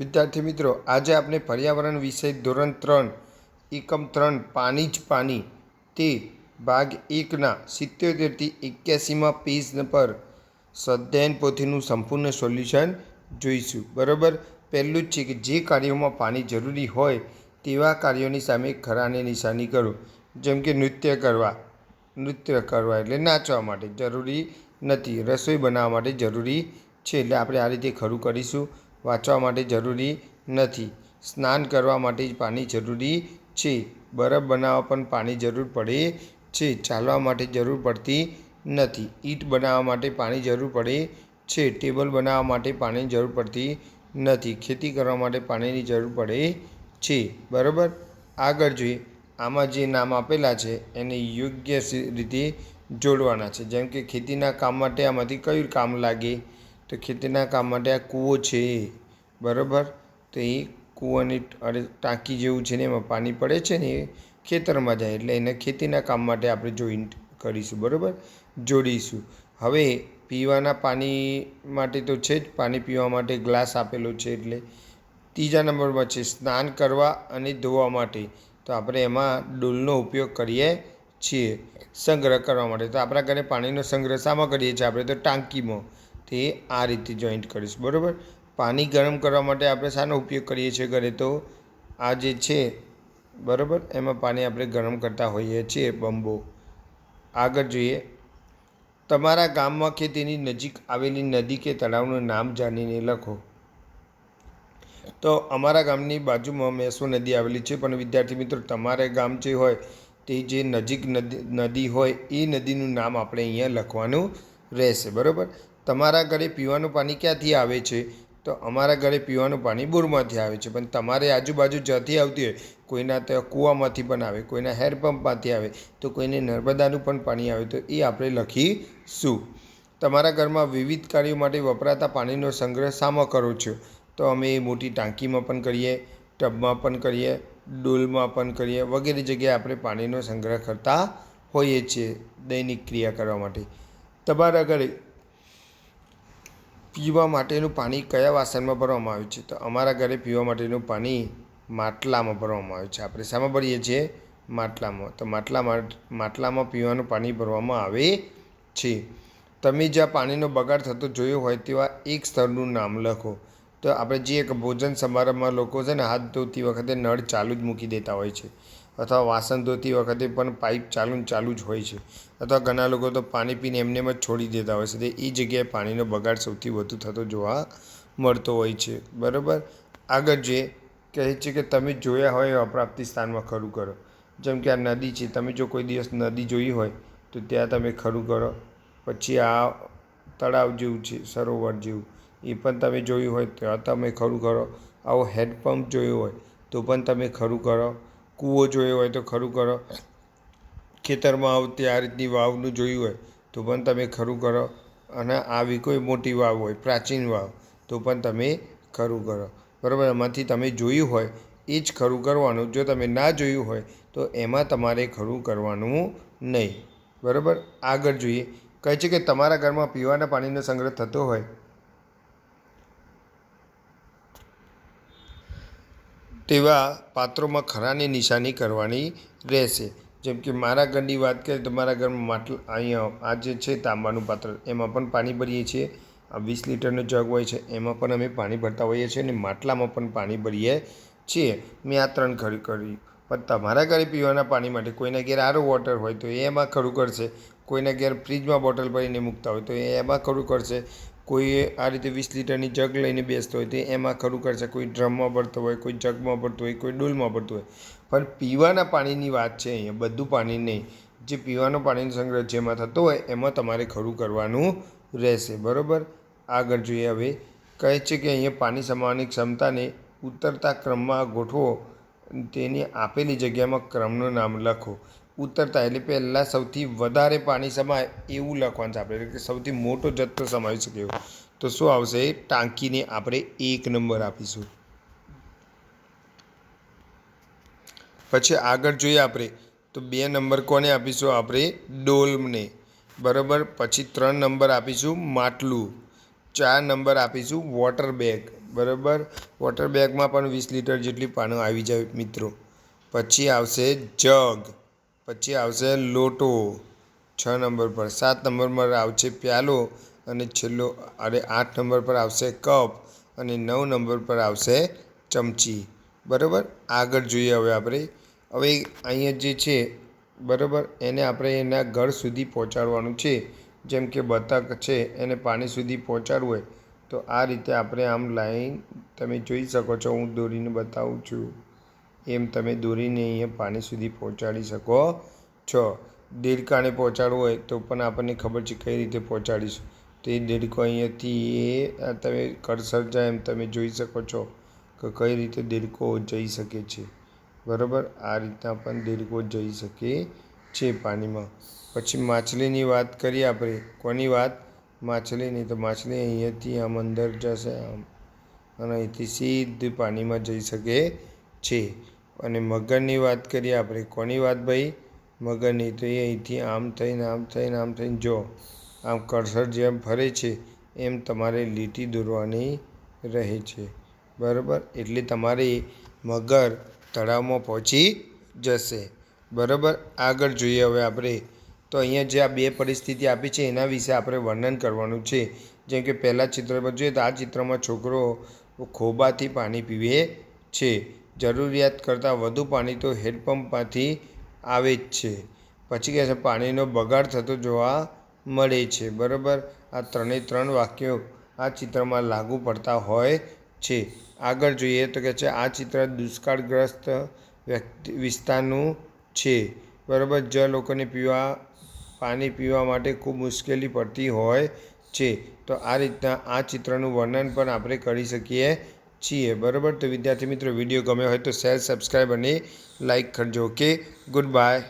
વિદ્યાર્થી મિત્રો, આજે આપણે પર્યાવરણ વિષય ધોરણ ત્રણ, એકમ ત્રણ, પાણી જ પાણી, તે ભાગ એકના સિત્યોતેરથી એક્યાસીમાં પેજ પર સ્વાધ્યાયન પોથીનું સંપૂર્ણ સોલ્યુશન જોઈશું. બરાબર? પહેલું જ છે કે જે કાર્યોમાં પાણી જરૂરી હોય તેવા કાર્યોની સામે ખરાને નિશાની કરો. જેમ કે નૃત્ય કરવા નૃત્ય કરવા એટલે નાચવા માટે જરૂરી નથી, રસોઈ બનાવવા માટે જરૂરી છે એટલે આપણે આ રીતે ખરું કરીશું. વાંચવા માટે જરૂરી નથી. સ્નાન કરવા માટે જ પાણી જરૂરી છે. બરફ બનાવવા પણ પાણી જરૂર પડે છે. ચાલવા માટે જરૂર પડતી નથી. ઈંટ બનાવવા માટે પાણી જરૂર પડે છે. ટેબલ બનાવવા માટે પાણીની જરૂર પડતી નથી. ખેતી કરવા માટે પાણીની જરૂર પડે છે. બરાબર? આગળ જોઈએ. આમાં જે નામ આપેલા છે, એને યોગ્ય રીતે જોડવાના છે. જેમ કે ખેતીના કામ માટે આમાંથી કયું કામ લાગે? તો ખેતીના કામ માટે આ કૂવો છે બરાબર? તો એ કૂવાની અરે ટાંકી જેવું છે ને એમાં પાણી પડે છે ને એ ખેતરમાં જાય, એટલે એને ખેતીના કામ માટે આપણે જોઈન્ટ કરીશું, બરાબર? જોડીશું. હવે પીવાના પાણી માટે તો છે જ, પાણી પીવા માટે ગ્લાસ આપેલો છે, એટલે ત્રીજા નંબરમાં છે સ્નાન કરવા અને ધોવા માટે. તો આપણે એમાં ડોલનો ઉપયોગ કરીએ છીએ, સંગ્રહ કરવા માટે. તો આપણા ઘરે પાણીનો સંગ્રહ શામાં કરીએ છીએ આપણે, તો ટાંકીમાં. તે આ રીતે જોઈન્ટ કરીશું, બરાબર? પાણી ગરમ કરવા માટે આપણે શાનો ઉપયોગ કરીએ છીએ ઘરે તો? આ જે છે, બરાબર? એમાં પાણી આપણે ગરમ કરતા હોઈએ છીએ, બંબો. આગળ જોઈએ. તમારા ગામમાં કે તેની નજીક આવેલી નદી કે તળાવનું નામ જાણીને લખો. તો અમારા ગામની બાજુમાં મેસો નદી આવેલી છે, પણ વિદ્યાર્થી મિત્રો, તમારે ગામ જે હોય, તે જે નજીક નદી નદી હોય, એ નદીનું નામ આપણે અહીંયા લખવાનું રહેશે, બરાબર? તમારા ઘરે પીવાનું પાણી ક્યાંથી આવે છે? તો અમારા ઘરે પીવાનું પાણી બોરમાંથી આવે છે. પણ તમારે આજુબાજુ જ્યાંથી આવતી હોય, કોઈના ત્યાં કૂવામાંથી પણ આવે, કોઈના હેન્ડપંપમાંથી આવે, તો કોઈને નર્મદાનું પણ પાણી આવે, તો એ આપણે લખીશું. તમારા ઘરમાં વિવિધ કાર્યો માટે વપરાતા પાણીનો સંગ્રહ સામો કરો છો? તો અમે એ મોટી ટાંકીમાં પણ કરીએ, ટબમાં પણ કરીએ, ડોલમાં પણ કરીએ, વગેરે જગ્યાએ આપણે પાણીનો સંગ્રહ કરતા હોઈએ છીએ દૈનિક ક્રિયા કરવા માટે. તમારા ઘરે પીવા માટેનું પાણી કયા વાસણમાં ભરવામાં આવે છે? તો અમારા ઘરે પીવા માટેનું પાણી માટલામાં ભરવામાં આવે છે. આપણે શામાં ભરીએ છીએ? માટલામાં. તો માટલામાં માટલામાં પીવાનું પાણી ભરવામાં આવે છે. તમે જ્યાં પાણીનો બગાડ થતો જોયો હોય તેવા એક સ્થળનું નામ લખો. તો આપણે જે એક ભોજન સમારંભમાં લોકો છે ને હાથ ધોતી વખતે નળ ચાલુ જ મૂકી દેતા હોય છે. અથવા વાસણ ધોતી વખતે પણ પાઇપ ચાલુ ને ચાલુ જ હોય છે. અથવા ઘણા લોકો તો પાણી પીને એમને એમ જ છોડી દેતા હોય છે. તે એ જગ્યાએ પાણીનો બગાડ સૌથી વધુ થતો જોવા મળતો હોય છે. બરાબર? આગળ જે કહે છે કે તમે જોયા હોય એવા પ્રાપ્તિ સ્થાનમાં ખરું કરો. જેમ કે આ નદી છે. તમે જો કોઈ દિવસ નદી જોઈ હોય, તો ત્યાં તમે ખરું કરો. પછી આ તળાવ જેવું છે, સરોવર જેવું એ પણ તમે જોયું હોય ત્યાં તમે ખરું કરો. આવો હેન્ડપંપ જોયો હોય, તો પણ તમે ખરું કરો. કૂવો જોયો હોય તો ખરું કરો. ખેતરમાં આવતી આ રીતની વાવનું જોયું હોય તો પણ તમે ખરું કરો. અને આવી કોઈ મોટી વાવ હોય, પ્રાચીન વાવ, તો પણ તમે ખરું કરો. બરાબર? એમાંથી તમે જોયું હોય, એ જ ખરું કરવાનું. જો તમે ના જોયું હોય, તો એમાં તમારે ખરું કરવાનું નહીં. બરાબર? આગળ જોઈએ. કહે છે કે તમારા ઘરમાં પીવાના પાણીનો સંગ્રહ થતો હોય તેવા પાત્રોમાં ખરાની નિશાની કરવાની રહેશે. જેમ કે મારા ઘરની વાત કરીએ તો મારા ઘરમાં માટલા અહીંયા આ જે છે તાંબાનું પાત્ર, એમાં પણ પાણી ભરીએ છીએ. આ વીસ લીટરનો જગ હોય છે, એમાં પણ અમે પાણી ભરતા હોઈએ છીએ અને માટલામાં પણ પાણી ભરીએ છીએ. મેં આ ત્રણ ખરી કરી પણ તમારા ઘરે પીવાના પાણી માટે કોઈના ઘેર આરો વોટર હોય તો એ એમાં ખરું કરશે. કોઈના ઘેર ફ્રીજમાં બોટલ ભરીને મૂકતા હોય તો એ એમાં ખરું કરશે. કોઈ આ રીતે વીસ લીટરની જગ લઈને બેસતો હોય તો એમાં ખરું કરશે. કોઈ ડ્રમમાં ભરતો હોય, કોઈ જગમાં ભરતો હોય, કોઈ ડોલમાં ભરતો હોય. પણ પીવાના પાણીની વાત છે અહીંયા, બધું પાણી નહીં. જે પીવાનો પાણીનો સંગ્રહ જેમાં થતો હોય, એમાં તમારે ખરું કરવાનું રહેશે. બરાબર? આગળ જોઈએ હવે. કહે છે કે અહીંયા પાણી સમાવવાની ક્ષમતાને ઉતરતા ક્રમમાં ગોઠવો. તેની આપેલી જગ્યામાં ક્રમનું નામ લખો. ઉતરતા, એટલે પહેલાં સૌથી વધારે પાણી સમાય એવું લખવાનું છે આપણે. એટલે કે સૌથી મોટો જથ્થો સમાવી શકે તો શું આવશે? ટાંકીને આપણે એક નંબર આપીશું. પછી આગળ જોઈએ આપણે. તો બે નંબર કોને આપીશું? આપણે ડોલમને બરાબર? પછી ત્રણ નંબર આપીશું માટલું. ચાર નંબર આપીશું વોટર બેગ. બરાબર? વોટર બેગમાં પણ વીસ લીટર જેટલી પાણી આવી જાય મિત્રો. પછી આવશે જગ. પછી આવશે લોટો. છ નંબર પર. સાત નંબર પર આવશે પ્યાલો અને છેલ્લો, અરે આઠ નંબર પર આવશે કપ અને નવ નંબર પર આવશે ચમચી. બરાબર? આગળ જોઈએ હવે આપણે. હવે અહીંયા જે છે, બરાબર? એને આપણે એના ઘર સુધી પહોંચાડવાનું છે. જેમ કે બતક છે, એને પાણી સુધી પહોંચાડવું હોય. તો આ રીતે આપણે આમ લાઈન તમે જોઈ શકો છો, હું દોરીને બતાવું છું. એમ તમે દોરીને અહીંયા પાણી સુધી પહોંચાડી શકો છો. દેડકાને પહોંચાડવું હોય તો પણ આપણને ખબર છે કઈ રીતે પહોંચાડીશું. તો એ દેડકો અહીંયાથી એ તમે કરસર જાય એમ તમે જોઈ શકો છો કે કઈ રીતે દેડકો જઈ શકે છે. બરાબર? આ રીતના પણ દેડકો જઈ શકે છે પાણીમાં. પછી માછલીની વાત કરીએ આપણે. કોની વાત? માછલીની. તો માછલી અહીંયાથી આમ અંદર જશે આમ. અને અહીંથી સીધી પાણીમાં જઈ શકે છે. અને મગરની વાત કરીએ આપણે, કોની વાત ભાઈ? મગરની તો એ અહીંથી આમ થઈને આમ થઈને આમ થઈને જો, આમ કરસર જેમ ફરે છે, એમ તમારે લીટી દોરવાની રહે છે. બરાબર? એટલે તમારે મગર તળાવમાં પહોંચી જશે. બરાબર? આગળ જોઈએ હવે આપણે. તો અહીંયા જે આ બે પરિસ્થિતિ આપી છે, એના વિશે આપણે વર્ણન કરવાનું છે. જેમ કે પહેલાં ચિત્રમાં જોઈએ તો આ ચિત્રમાં છોકરો ખોબાથી પાણી પીવે છે. જરૂરિયાત કરતાં વધુ પાણી તો હેન્ડપંપમાંથી આવે જ છે. પછી કહે છે, પાણીનો બગાડ થતો જોવા મળે છે. બરાબર? આ ત્રણેય ત્રણ વાક્યો આ ચિત્રમાં લાગુ પડતા હોય છે. આગળ જોઈએ તો કહે છે, આ ચિત્ર દુષ્કાળગ્રસ્ત વ્યક્તિ વિસ્તારનું છે. બરાબર? જે લોકોને પીવા, પાણી પીવા માટે ખૂબ મુશ્કેલી પડતી હોય છે. તો આ રીતના આ ચિત્રનું વર્ણન પણ આપણે કરી શકીએ છીએ. બરાબર? તો વિદ્યાર્થી મિત્રો, વીડિયો ગમ્યો હોય તો શેર સબસ્ક્રાઈબ અને લાઈક કરજો. Okay goodbye